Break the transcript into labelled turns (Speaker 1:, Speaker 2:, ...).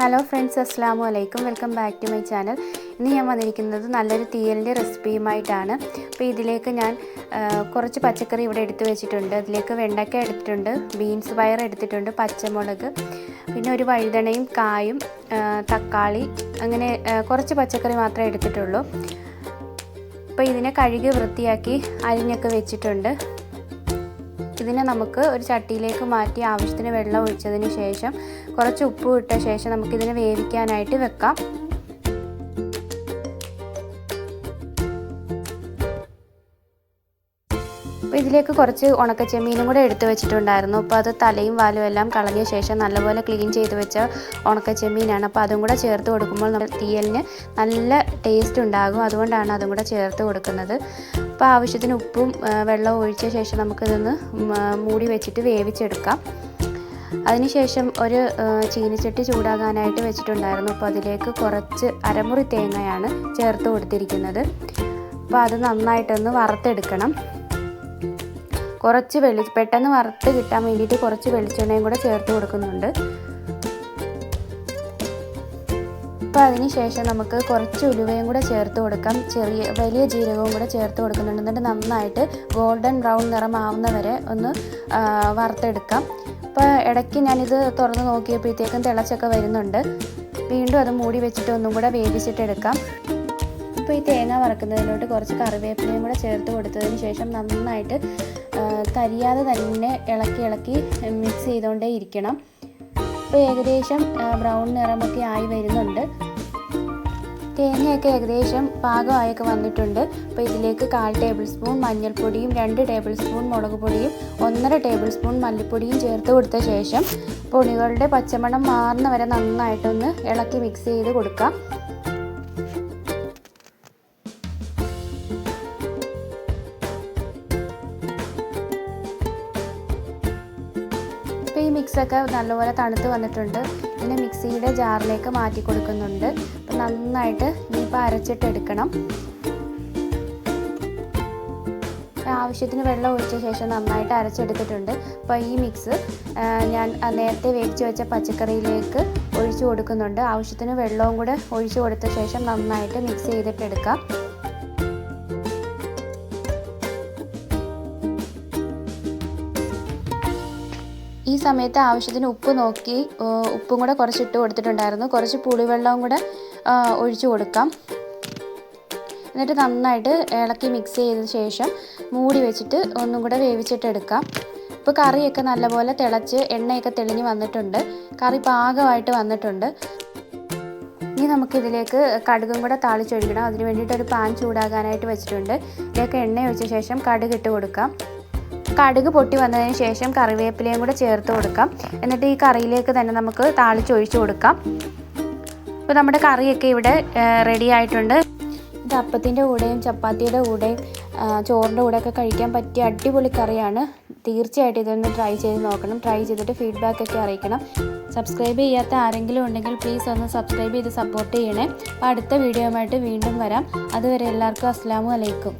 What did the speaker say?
Speaker 1: Hello friends അസ്സാം വലൈക്കും welcome back to my channel ഇന്ന് ഞാൻ വന്നിരിക്കുന്നത് നല്ലൊരു തീയലിന്റെ റെസിപ്പിയുമായിട്ടാണ്. അപ്പോൾ ഇതിലേക്ക് ഞാൻ കുറച്ച് പച്ചക്കറി ഇവിടെ എടുത്തു വെച്ചിട്ടുണ്ട്. അതിലേക്ക് വെണ്ടയ്ക്ക എടുത്തിട്ടുണ്ട് ബീൻസ് വയർ എടുത്തിട്ടുണ്ട് പച്ചമുളക് പിന്നെ ഒരു വഴുതണയും കായും തക്കാളി അങ്ങനെ കുറച്ച് പച്ചക്കറി മാത്രമേ എടുത്തിട്ടുള്ളൂ. അപ്പോൾ ഇതിനെ കഴുകി വൃത്തിയാക്കി അരിഞ്ഞൊക്കെ വെച്ചിട്ടുണ്ട്. ഇതിനെ നമുക്ക് ഒരു ചട്ടിയിലേക്ക് മാറ്റി ആവശ്യത്തിന് വെള്ളം ഒഴിച്ചതിന് ശേഷം കുറച്ച് ഉപ്പ് ഇട്ട ശേഷം നമുക്കിതിനെ വേവിക്കാനായിട്ട് വെക്കാം. അപ്പോൾ ഇതിലേക്ക് കുറച്ച് ഉണക്കച്ചെമ്മീനും കൂടെ എടുത്തു വെച്ചിട്ടുണ്ടായിരുന്നു. അപ്പോൾ അത് തലയും വാലും എല്ലാം കളഞ്ഞ ശേഷം നല്ലപോലെ ക്ലീൻ ചെയ്ത് വെച്ച ഉണക്കച്ചെമ്മീനാണ്. അപ്പോൾ അതും കൂടെ ചേർത്ത് കൊടുക്കുമ്പോൾ നമ്മൾ തീയലിന് നല്ല ടേസ്റ്റ് ഉണ്ടാകും. അതുകൊണ്ടാണ് അതും കൂടെ ചേർത്ത് കൊടുക്കുന്നത്. അപ്പോൾ ആവശ്യത്തിന് ഉപ്പും വെള്ളവും ഒഴിച്ച ശേഷം നമുക്കിതൊന്ന് മൂടി വെച്ചിട്ട് വേവിച്ചെടുക്കാം. അതിനുശേഷം ഒരു ചീനിച്ചട്ടി ചൂടാകാനായിട്ട് വെച്ചിട്ടുണ്ടായിരുന്നു. അപ്പോൾ അതിലേക്ക് കുറച്ച് അരമുറി തേങ്ങയാണ് ചേർത്ത് കൊടുത്തിരിക്കുന്നത്. അപ്പോൾ അത് നന്നായിട്ടൊന്ന് വറുത്തെടുക്കണം. കുറച്ച് വെളി പെട്ടെന്ന് വറുത്ത് കിട്ടാൻ വേണ്ടിയിട്ട് കുറച്ച് വെളിച്ചെണ്ണയും കൂടെ ചേർത്ത് കൊടുക്കുന്നുണ്ട്. അപ്പോൾ അതിനുശേഷം നമുക്ക് കുറച്ച് ഉലുവയും കൂടെ ചേർത്ത് കൊടുക്കാം. ചെറിയ വലിയ ജീരകവും കൂടെ ചേർത്ത് കൊടുക്കുന്നുണ്ട്. എന്നിട്ട് നന്നായിട്ട് ഗോൾഡൻ ബ്രൗൺ നിറമാവുന്ന വരെ ഒന്ന് വറുത്തെടുക്കാം. അപ്പോൾ ഇടയ്ക്ക് ഞാനിത് തുറന്ന് നോക്കിയപ്പോഴത്തേക്കും തിളച്ചൊക്കെ വരുന്നുണ്ട്. വീണ്ടും അത് മൂടി വെച്ചിട്ട് ഒന്നും കൂടെ വേവിച്ചിട്ടെടുക്കാം ഇപ്പോൾ ഈ തേങ്ങ വറക്കുന്നതിലോട്ട് കുറച്ച് കറിവേപ്പിലയും കൂടെ ചേർത്ത് കൊടുത്തതിന് ശേഷം നന്നായിട്ട് കരിയാതെ തന്നെ ഇളക്കി ഇളക്കി മിക്സ് ചെയ്തുകൊണ്ടേ ഇരിക്കണം. ഇപ്പോൾ ഏകദേശം ബ്രൗൺ നിറമൊക്കെ ആയി വരുന്നുണ്ട്. തേങ്ങയൊക്കെ ഏകദേശം പാകമായൊക്കെ വന്നിട്ടുണ്ട്. അപ്പോൾ ഇതിലേക്ക് കാൽ ടേബിൾ സ്പൂൺ മഞ്ഞൾപ്പൊടിയും രണ്ട് ടേബിൾ സ്പൂൺ മുളക് പൊടിയും ഒന്നര ടേബിൾ സ്പൂൺ മല്ലിപ്പൊടിയും ചേർത്ത് കൊടുത്ത ശേഷം പൊടികളുടെ പച്ചമണം മാറുന്ന വരെ നന്നായിട്ടൊന്ന് ഇളക്കി മിക്സ് ചെയ്ത് കൊടുക്കാം. ഇപ്പോൾ ഈ മിക്സൊക്കെ നല്ലപോലെ തണുത്ത് വന്നിട്ടുണ്ട്. ഇതിനെ മിക്സിയുടെ ജാറിലേക്ക് മാറ്റി കൊടുക്കുന്നുണ്ട്. അപ്പം നന്നായിട്ട് ഇനിയിപ്പോൾ അരച്ചിട്ടെടുക്കണം ആവശ്യത്തിന് വെള്ളം ഒഴിച്ച ശേഷം നന്നായിട്ട് അരച്ചെടുത്തിട്ടുണ്ട്. അപ്പോൾ ഈ മിക്സ് ഞാൻ നേരത്തെ വേവിച്ച് വെച്ച പച്ചക്കറിയിലേക്ക് ഒഴിച്ചു കൊടുക്കുന്നുണ്ട്. ആവശ്യത്തിന് വെള്ളവും കൂടെ ഒഴിച്ചു കൊടുത്ത ശേഷം നന്നായിട്ട് മിക്സ് ചെയ്തിട്ടെടുക്കാം ഈ സമയത്ത് ആവശ്യത്തിന് ഉപ്പ് നോക്കി ഉപ്പും കൂടെ കുറച്ച് ഇട്ട് കൊടുത്തിട്ടുണ്ടായിരുന്നു. കുറച്ച് പുളിവെള്ളവും കൂടെ ഒഴിച്ചു കൊടുക്കാം. എന്നിട്ട് നന്നായിട്ട് ഇളക്കി മിക്സ് ചെയ്തതിന് ശേഷം മൂടി വെച്ചിട്ട് ഒന്നും കൂടെ വേവിച്ചിട്ടെടുക്കാം ഇപ്പോൾ കറിയൊക്കെ നല്ലപോലെ തിളച്ച് എണ്ണയൊക്കെ തെളിഞ്ഞ് വന്നിട്ടുണ്ട്. കറി പാകമായിട്ട് വന്നിട്ടുണ്ട്. ഇനി നമുക്കിതിലേക്ക് കടുകും കൂടെ താളിച്ചൊഴിക്കണം. അതിന് വേണ്ടിയിട്ട് ഒരു പാൻ ചൂടാകാനായിട്ട് വെച്ചിട്ടുണ്ട്. ഇതിലേക്ക് എണ്ണ ഒഴിച്ച ശേഷം കടുക് ഇട്ട് കൊടുക്കാം. കടുക് പൊട്ടി വന്നതിന് ശേഷം കറിവേപ്പിലയും കൂടെ ചേർത്ത് കൊടുക്കാം. എന്നിട്ട് ഈ കറിയിലേക്ക് തന്നെ നമുക്ക് താളിച്ചൊഴിച്ച് കൊടുക്കാം. അപ്പോൾ നമ്മുടെ കറിയൊക്കെ ഇവിടെ റെഡി ആയിട്ടുണ്ട്. ഇത് അപ്പത്തിന്റെ കൂടെയും ചപ്പാത്തിയുടെ കൂടെയും ചോറിന്റെ കൂടെയൊക്കെ കഴിക്കാൻ പറ്റിയ അടിപൊളി കറിയാണ്. തീർച്ചയായിട്ടും ഇതൊന്ന് ട്രൈ ചെയ്ത് നോക്കണം. ട്രൈ ചെയ്തിട്ട് ഫീഡ്ബാക്ക് ഒക്കെ അറിയിക്കണം. സബ്സ്ക്രൈബ് ചെയ്യാത്ത ആരെങ്കിലും ഉണ്ടെങ്കിൽ പ്ലീസ് ഒന്ന് സബ്സ്ക്രൈബ് ചെയ്ത് സപ്പോർട്ട് ചെയ്യണേ. അപ്പോൾ അടുത്ത വീഡിയോയുമായിട്ട് വീണ്ടും വരാം. അതുവരെ എല്ലാവർക്കും അസ്സാം വലൈക്കും